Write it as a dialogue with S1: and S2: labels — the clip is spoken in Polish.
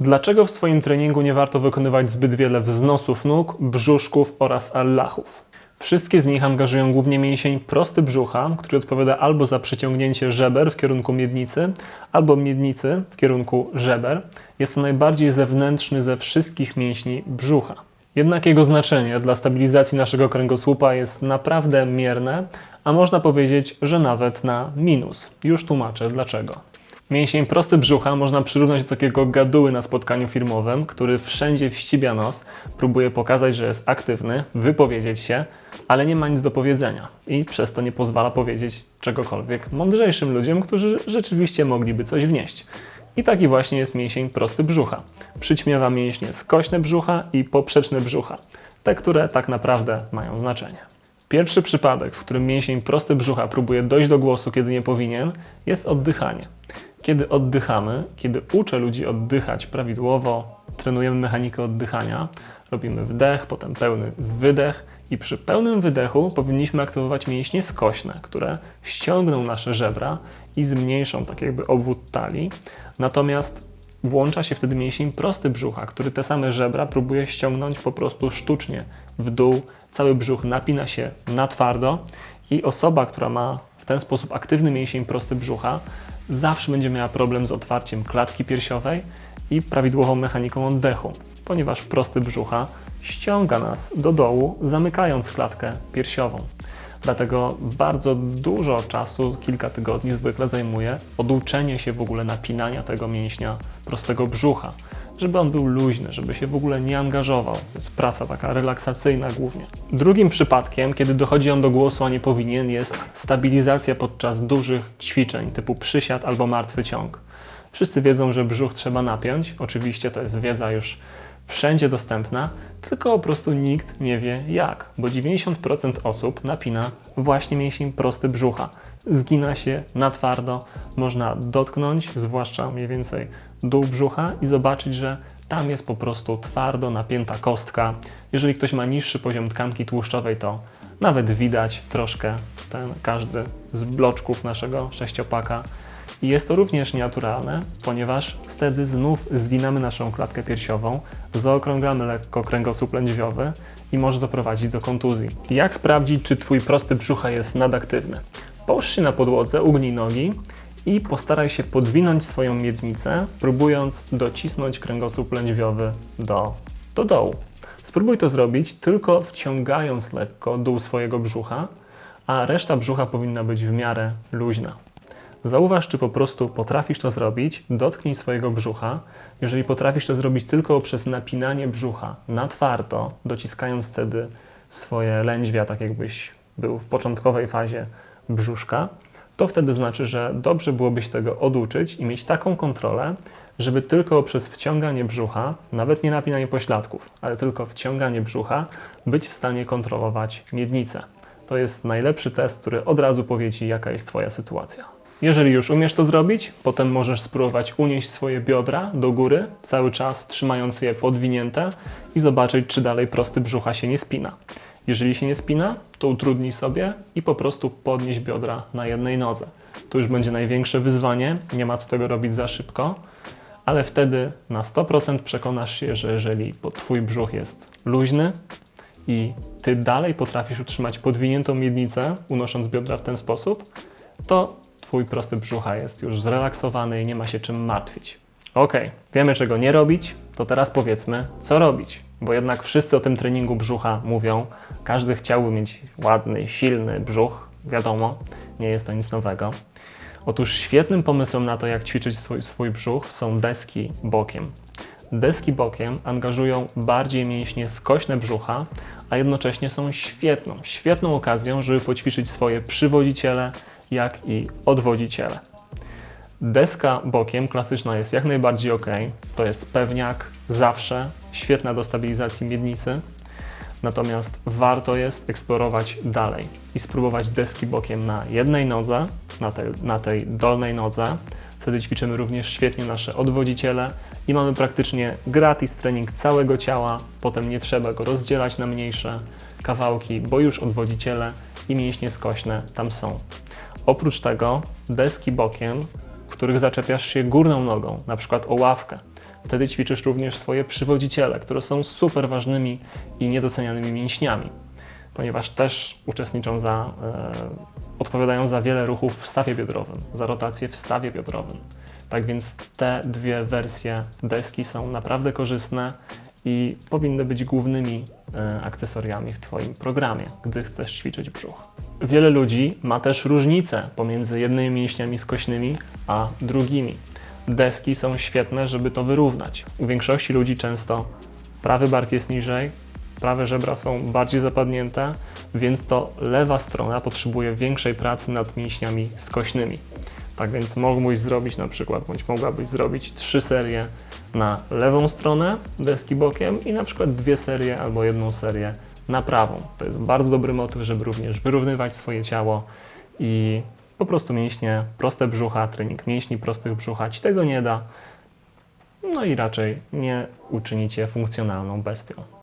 S1: Dlaczego w swoim treningu nie warto wykonywać zbyt wiele wznosów nóg, brzuszków oraz allahów? Wszystkie z nich angażują głównie mięsień prosty brzucha, który odpowiada albo za przyciągnięcie żeber w kierunku miednicy, albo miednicy w kierunku żeber. Jest to najbardziej zewnętrzny ze wszystkich mięśni brzucha. Jednak jego znaczenie dla stabilizacji naszego kręgosłupa jest naprawdę mierne, a można powiedzieć, że nawet na minus. Już tłumaczę dlaczego. Mięsień prosty brzucha można przyrównać do takiego gaduły na spotkaniu firmowym, który wszędzie wścibia nos, próbuje pokazać, że jest aktywny, wypowiedzieć się, ale nie ma nic do powiedzenia i przez to nie pozwala powiedzieć czegokolwiek mądrzejszym ludziom, którzy rzeczywiście mogliby coś wnieść. I taki właśnie jest mięsień prosty brzucha. Przyćmiewa mięśnie skośne brzucha i poprzeczne brzucha, te, które tak naprawdę mają znaczenie. Pierwszy przypadek, w którym mięsień prosty brzucha próbuje dojść do głosu, kiedy nie powinien, jest oddychanie. Kiedy oddychamy, kiedy uczę ludzi oddychać prawidłowo, trenujemy mechanikę oddychania, robimy wdech, potem pełny wydech i przy pełnym wydechu powinniśmy aktywować mięśnie skośne, które ściągną nasze żebra i zmniejszą tak jakby obwód talii. Natomiast włącza się wtedy mięsień prosty brzucha, który te same żebra próbuje ściągnąć po prostu sztucznie w dół. Cały brzuch napina się na twardo i osoba, która ma w ten sposób aktywny mięsień prosty brzucha, zawsze będzie miała problem z otwarciem klatki piersiowej i prawidłową mechaniką oddechu, ponieważ prosty brzucha ściąga nas do dołu, zamykając klatkę piersiową. Dlatego bardzo dużo czasu, kilka tygodni zwykle zajmuje oduczenie się w ogóle napinania tego mięśnia prostego brzucha, żeby on był luźny, żeby się w ogóle nie angażował. To jest praca taka relaksacyjna głównie. Drugim przypadkiem, kiedy dochodzi on do głosu, a nie powinien, jest stabilizacja podczas dużych ćwiczeń typu przysiad albo martwy ciąg. Wszyscy wiedzą, że brzuch trzeba napiąć. Oczywiście to jest wiedza już wszędzie dostępna, tylko po prostu nikt nie wie jak, bo 90% osób napina właśnie mięsień prosty brzucha. Zgina się na twardo, można dotknąć, zwłaszcza mniej więcej dół brzucha i zobaczyć, że tam jest po prostu twardo napięta kostka. Jeżeli ktoś ma niższy poziom tkanki tłuszczowej, to nawet widać troszkę ten każdy z bloczków naszego sześciopaka. I jest to również nienaturalne, ponieważ wtedy znów zginamy naszą klatkę piersiową, zaokrąglamy lekko kręgosłup lędźwiowy i może doprowadzić do kontuzji. Jak sprawdzić, czy Twój prosty brzucha jest nadaktywny? Połóż się na podłodze, ugnij nogi i postaraj się podwinąć swoją miednicę, próbując docisnąć kręgosłup lędźwiowy do, do dołu. Spróbuj to zrobić tylko wciągając lekko dół swojego brzucha, a reszta brzucha powinna być w miarę luźna. Zauważ, czy po prostu potrafisz to zrobić, dotknij swojego brzucha. Jeżeli potrafisz to zrobić tylko przez napinanie brzucha na twardo, dociskając wtedy swoje lędźwia, tak jakbyś był w początkowej fazie brzuszka, to wtedy znaczy, że dobrze byłoby się tego oduczyć i mieć taką kontrolę, żeby tylko przez wciąganie brzucha, nawet nie napinanie pośladków, ale tylko wciąganie brzucha, być w stanie kontrolować miednicę. To jest najlepszy test, który od razu powie Ci, jaka jest Twoja sytuacja. Jeżeli już umiesz to zrobić, potem możesz spróbować unieść swoje biodra do góry, cały czas trzymając je podwinięte i zobaczyć, czy dalej prosty brzucha się nie spina. Jeżeli się nie spina, to utrudnij sobie i po prostu podnieś biodra na jednej nodze. To już będzie największe wyzwanie, nie ma co tego robić za szybko, ale wtedy na 100% przekonasz się, że jeżeli Twój brzuch jest luźny i Ty dalej potrafisz utrzymać podwiniętą miednicę, unosząc biodra w ten sposób, to Twój prosty brzucha jest już zrelaksowany i nie ma się czym martwić. Ok, wiemy czego nie robić, to teraz powiedzmy, co robić. Bo jednak wszyscy o tym treningu brzucha mówią. Każdy chciałby mieć ładny, silny brzuch. Wiadomo, nie jest to nic nowego. Otóż świetnym pomysłem na to, jak ćwiczyć swój, swój brzuch, są deski bokiem. Deski bokiem angażują bardziej mięśnie skośne brzucha, a jednocześnie są świetną, świetną okazją, żeby poćwiczyć swoje przywodziciele, jak i odwodziciele. Deska bokiem klasyczna jest jak najbardziej ok. To jest pewniak zawsze, świetna do stabilizacji miednicy. Natomiast warto jest eksplorować dalej i spróbować deski bokiem na jednej nodze, na tej, na tej dolnej nodze. Wtedy ćwiczymy również świetnie nasze odwodziciele i mamy praktycznie gratis trening całego ciała. Potem nie trzeba go rozdzielać na mniejsze kawałki, bo już odwodziciele i mięśnie skośne tam są. Oprócz tego deski bokiem, w których zaczepiasz się górną nogą, na przykład o ławkę, Wtedy ćwiczysz również swoje przywodziciele, które są super ważnymi i niedocenianymi mięśniami, ponieważ też uczestniczą za, e, odpowiadają za wiele ruchów w stawie biodrowym, za rotację w stawie biodrowym. Tak więc te dwie wersje deski są naprawdę korzystne i powinny być głównymi e, akcesoriami w Twoim programie, gdy chcesz ćwiczyć brzuch. Wiele ludzi ma też różnice pomiędzy jednymi mięśniami skośnymi a drugimi. Deski są świetne, żeby to wyrównać. U większości ludzi często prawy bark jest niżej, prawe żebra są bardziej zapadnięte, więc to lewa strona potrzebuje większej pracy nad mięśniami skośnymi. Tak więc mógłbyś zrobić na przykład, bądź mogłabyś zrobić trzy serie na lewą stronę deski bokiem i na przykład dwie serie albo jedną serię na prawą. To jest bardzo dobry motyw, żeby również wyrównywać swoje ciało i po prostu mięśnie, proste brzucha, trening mięśni prostych brzucha ci tego nie da. No i raczej nie uczynicie funkcjonalną bestią.